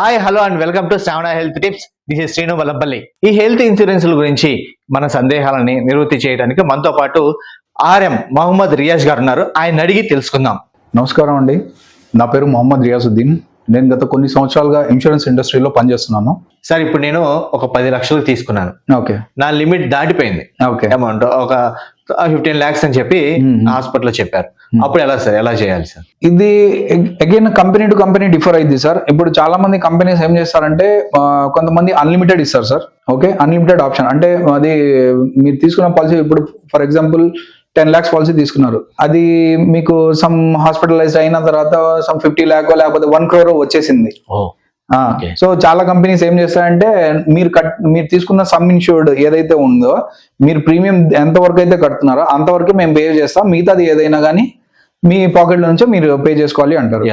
Hi hello and welcome to Shravana health tips this is Srinu Vallapalli ఈ health ఇన్సూరెన్స్ల గురించి మన సందేహాలని నివృత్తి చేయడానికి మనతో పాటు ఆర్ఎం మహమ్మద్ రియాజ్ గారు ఉన్నారు. ఆయన అడిగి తెలుసుకుందాం. నమస్కారం అండి. నా పేరు మొహమ్మద్ రియాజుద్దీన్. నేను గత కొన్ని సంవత్సరాలుగా ఇన్సూరెన్స్ ఇండస్ట్రీలో పనిచేస్తున్నాను. సార్ ఇప్పుడు నేను ఒక పది లక్షలు తీసుకున్నాను. ఓకే. నా లిమిట్ దాటిపోయింది. ఓకే. అమౌంట్ ఒక ఫిఫ్టీన్ లాక్స్ అని చెప్పి. హాస్పిటల్లో చెప్పారు. అప్పుడు ఎలా సార్? ఎలా చేయాలి సార్? ఇది again company to company differ అయింది సార్. ఇప్పుడు చాలా మంది కంపెనీస్ ఏం చేస్తారంటే కొంతమంది అన్లిమిటెడ్ ఇస్తారు సార్. ఓకే అన్లిమిటెడ్ ఆప్షన్ అంటే అది మీరు తీసుకున్న పాలసీ ఇప్పుడు for example ten lakhs policy తీసుకున్నారు. అది మీకు సమ్ హాస్పిటలైజ్ అయిన తర్వాత సమ్ ఫిఫ్టీ ల్యాక్ లేకపోతే వన్ క్రోర్ వచ్చేసింది. సో చాలా కంపెనీస్ ఏం చేస్తాయంటే మీరు కట్ మీరు తీసుకున్న సమ్ ఇన్సూర్డ్ ఏదైతే ఉందో మీరు ప్రీమియం ఎంత వరకు అయితే కడుతున్నారో అంతవరకే మేము పే చేస్తాం. మిగతాది ఏదైనా కానీ మీ పాకెట్ నుంచే మీరు పే చేసుకోవాలి అంటారు.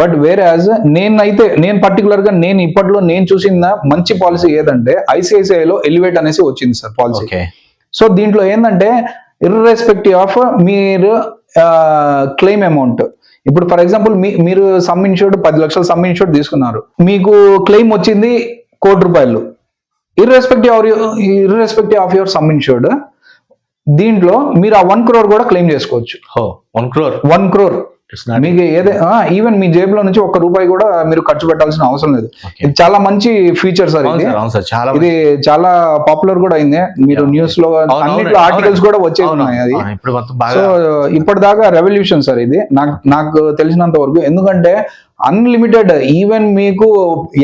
బట్ వేరే యాజ్ నేనైతే నేను పర్టికులర్గా నేను ఇప్పట్లో నేను చూసిన మంచి పాలసీ ఏదంటే ఐసిఐసిఐ లో ఎలివేట్ అనేసి వచ్చింది సార్ పాలసీ. సో దీంట్లో ఏంటంటే ఇర్రెస్పెక్టివ్ ఆఫ్ మీరు క్లెయిమ్ అమౌంట్ ఇప్పుడు ఫర్ ఎగ్జాంపుల్ మీ మీరు సమ్ ఇన్షూర్డ్ పది లక్షలు సమ్ ఇన్షూర్డ్ తీసుకున్నారు. మీకు క్లెయిమ్ వచ్చింది కోటి రూపాయలు. Irrespective of irrespective of your sum insured దీంట్లో మీరు ఆ వన్ క్రోర్ కూడా క్లెయిమ్ చేసుకోవచ్చు. హో వన్ క్రోర్ వన్ క్రోర్ మీకు ఏదే ఈవెన్ మీ జేబులో నుంచి ఒక్క రూపాయి కూడా మీరు ఖర్చు పెట్టాల్సిన అవసరం లేదు. ఇది చాలా మంచి ఫీచర్ సార్ ఇది. చాలా ఇది చాలా పాపులర్ కూడా అయింది. మీరు. న్యూస్లో అన్నిట్లో ఆర్టికల్స్. కూడా వచ్చే ఉన్నాయి అది. సో ఇప్పటిదాకా రెవల్యూషన్ సార్ ఇది. నాకు నాకు తెలిసినంత వరకు. ఎందుకంటే అన్లిమిటెడ్ ఈవెన్ మీకు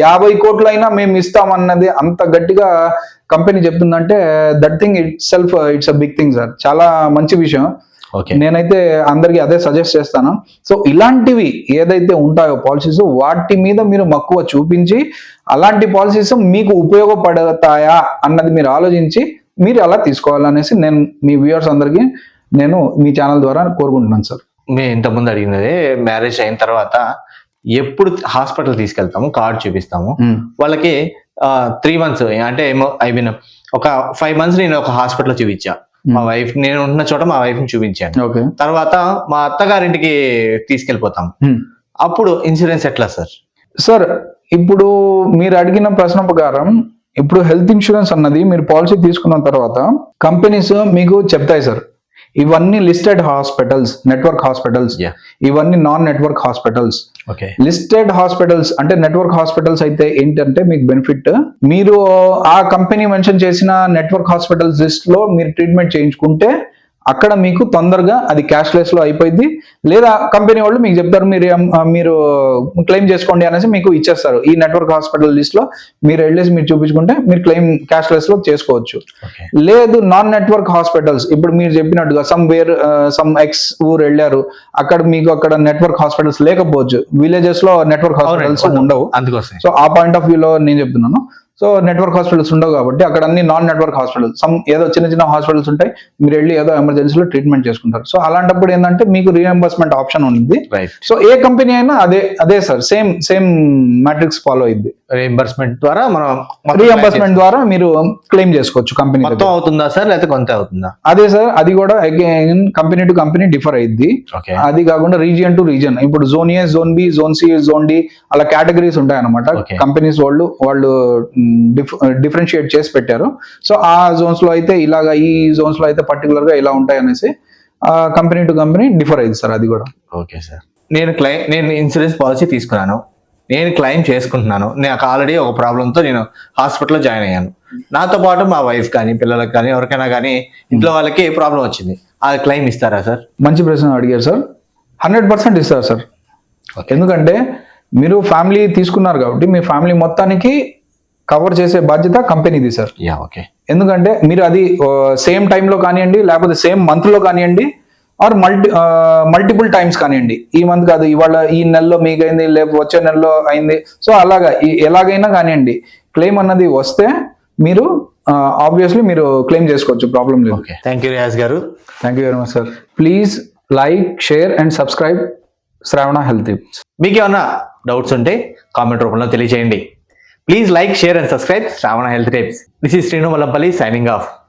యాభై కోట్లైనా మేము ఇస్తామన్నది అంత గట్టిగా కంపెనీ చెప్తుందంటే that thing itself it's a big thing sir. చాలా మంచి విషయం. నేనైతే అందరికి అదే సజెస్ట్ చేస్తాను. సో ఇలాంటివి ఏదైతే ఉంటాయో పాలసీస్ వాటి మీద మీరు మక్కువ చూపించి అలాంటి పాలసీస్ మీకు ఉపయోగపడతాయా అన్నది మీరు ఆలోచించి మీరు అలా తీసుకోవాలనేసి నేను మీ వ్యూవర్స్ అందరికీ నేను మీ ఛానల్ ద్వారా కోరుకుంటున్నాను సార్ మేము ఇంతకుముందు అడిగినది మ్యారేజ్ అయిన తర్వాత ఎప్పుడు హాస్పిటల్ తీసుకెళ్తాము కార్డు చూపిస్తాము. వాళ్ళకి త్రీ మంత్స్ అంటే ఏమో ఐ మీన్ ఒక ఫైవ్ మంత్స్ నేను ఒక హాస్పిటల్ చూపించా. మా వైఫ్ నేను ఉన్న చోట మా వైఫ్ని చూపించాను. ఓకే. తర్వాత మా అత్తగారింటికి తీసుకెళ్ళిపోతాం. అప్పుడు ఇన్సూరెన్స్ ఎట్లా సార్? సార్ ఇప్పుడు మీరు అడిగిన ప్రశ్న ప్రకారం ఇప్పుడు హెల్త్ ఇన్సూరెన్స్ అన్నది మీరు పాలసీ తీసుకున్న తర్వాత కంపెనీస్ మీకు చెప్తాయి సార్. ఇవన్నీ లిస్టెడ్ హాస్పిటల్స్ నెట్వర్క్ హాస్పిటల్స్. ఇవన్నీ non network hospitals okay listed hospitals అంటే నెట్వర్క్ హాస్పిటల్స్ అయితే ఏంటంటే మీకు బెనిఫిట్ మీరు ఆ కంపెనీ మెన్షన్ చేసిన నెట్వర్క్ హాస్పిటల్స్ లిస్ట్లో మీరు ట్రీట్మెంట్ చేయించుకుంటే అక్కడ మీకు తొందరగా అది క్యాష్లెస్లో అయిపోయింది లేదా కంపెనీ వాళ్ళు మీకు చెప్తారు మీరు మీరు క్లెయిమ్ చేసుకోండి అనేసి మీకు ఇచ్చేస్తారు. ఈ నెట్వర్క్ హాస్పిటల్ లిస్ట్లో మీరు వెళ్ళేసి మీరు చూపించుకుంటే మీరు క్లెయిమ్ క్యాష్లెస్లో చేసుకోవచ్చు. లేదు నాన్ నెట్వర్క్ హాస్పిటల్స్ ఇప్పుడు మీరు చెప్పినట్టుగా సమ్ వేర్ సమ్ ఎక్స్ ఊరు వెళ్ళారు. అక్కడ మీకు అక్కడ నెట్వర్క్ హాస్పిటల్స్ లేకపోవచ్చు. విలేజెస్లో నెట్వర్క్ హాస్పిటల్స్ ఉండవు. అందుకోసం సో ఆ పాయింట్ ఆఫ్ వ్యూలో నేను చెప్తున్నాను. సో నెట్వర్క్ హాస్పిటల్స్ ఉండవు కాబట్టి అక్కడ అన్ని నాన్ నెట్వర్క్ హాస్పిటల్స్. సమ్ ఏదో చిన్న చిన్న హాస్పిటల్స్ ఉంటాయి మీరు వెళ్ళి ఏదో ఎమర్జెన్సీలో ట్రీట్మెంట్ చేసుకుంటారు. సో అలాంటప్పుడు ఏంటంటే మీకు రీఎంబర్స్మెంట్ ఆప్షన్ ఉంది. సో ఏ కంపెనీ అయినా అదే అదే sir same same matrix follow అయింది. రీఎంబర్స్మెంట్ ద్వారా మనం రీఎంబర్స్మెంట్ ద్వారా మీరు క్లెయిమ్ చేసుకోవచ్చు కంపెనీ మొత్తం అవుతుందా సార్ లేకపోతే కొంత అవుతుందా? అదే సార్ అది కూడా again company to company differ అయింది ఓకే అది కాకుండా రీజియన్ టు రీజియన్ ఇప్పుడు zone A zone B zone C zone D అలా కేటగిరీస్ ఉంటాయి అనమాట. కంపెనీస్ వాళ్ళు వాళ్ళు డిఫరెన్షియేట్ చేసి పెట్టారు. సో ఆ జోన్స్లో అయితే ఇలాగా ఈ జోన్స్లో అయితే పర్టికులర్గా ఇలా ఉంటాయి అనేసి కంపెనీ టు కంపెనీ డిఫర్ అయింది సార్ అది కూడా. Okay sir. నేను క్లెయిమ్ నేను ఇన్సూరెన్స్ పాలసీ తీసుకున్నాను. నేను క్లెయిమ్ చేసుకుంటున్నాను. నాకు ఆల్రెడీ ఒక ప్రాబ్లంతో నేను హాస్పిటల్లో జాయిన్ అయ్యాను. నాతో పాటు మా వైఫ్ కానీ పిల్లలకు కానీ ఎవరికైనా కానీ ఇంట్లో వాళ్ళకి ప్రాబ్లం వచ్చింది. అది క్లెయిమ్ ఇస్తారా సార్? మంచి ప్రశ్న అడిగారు సార్. హండ్రెడ్ పర్సెంట్ ఇస్తారు సార్. ఎందుకంటే మీరు ఫ్యామిలీ తీసుకున్నారు కాబట్టి మీ ఫ్యామిలీ మొత్తానికి కవర్ చేసే బాధ్యత కంపెనీది సార్ యా ఓకే ఎందుకంటే మీరు అది సేమ్ టైంలో కానివ్వండి లేకపోతే సేమ్ మంత్లో కానివ్వండి ఆర్ మల్టీ మల్టిపుల్ టైమ్స్ కానివ్వండి. ఈ మంత్ కాదు ఇవాళ ఈ నెలలో మీకు అయింది లేకపోతే వచ్చే నెలలో అయింది. సో అలాగా ఈ- ఎలాగైనా కానివ్వండి క్లెయిమ్ అన్నది వస్తే మీరు ఆబ్వియస్లీ మీరు క్లెయిమ్ చేసుకోవచ్చు ప్రాబ్లం లేదు. Thank you Riyaz garu. Thank you very much sir please like share and subscribe Shravana health tips మీకు ఏమన్నా డౌట్స్ ఉంటే కామెంట్ రూపంలో తెలియజేయండి Please like, share and subscribe Shravana Health Tips. This is Srinu Malapalli signing off.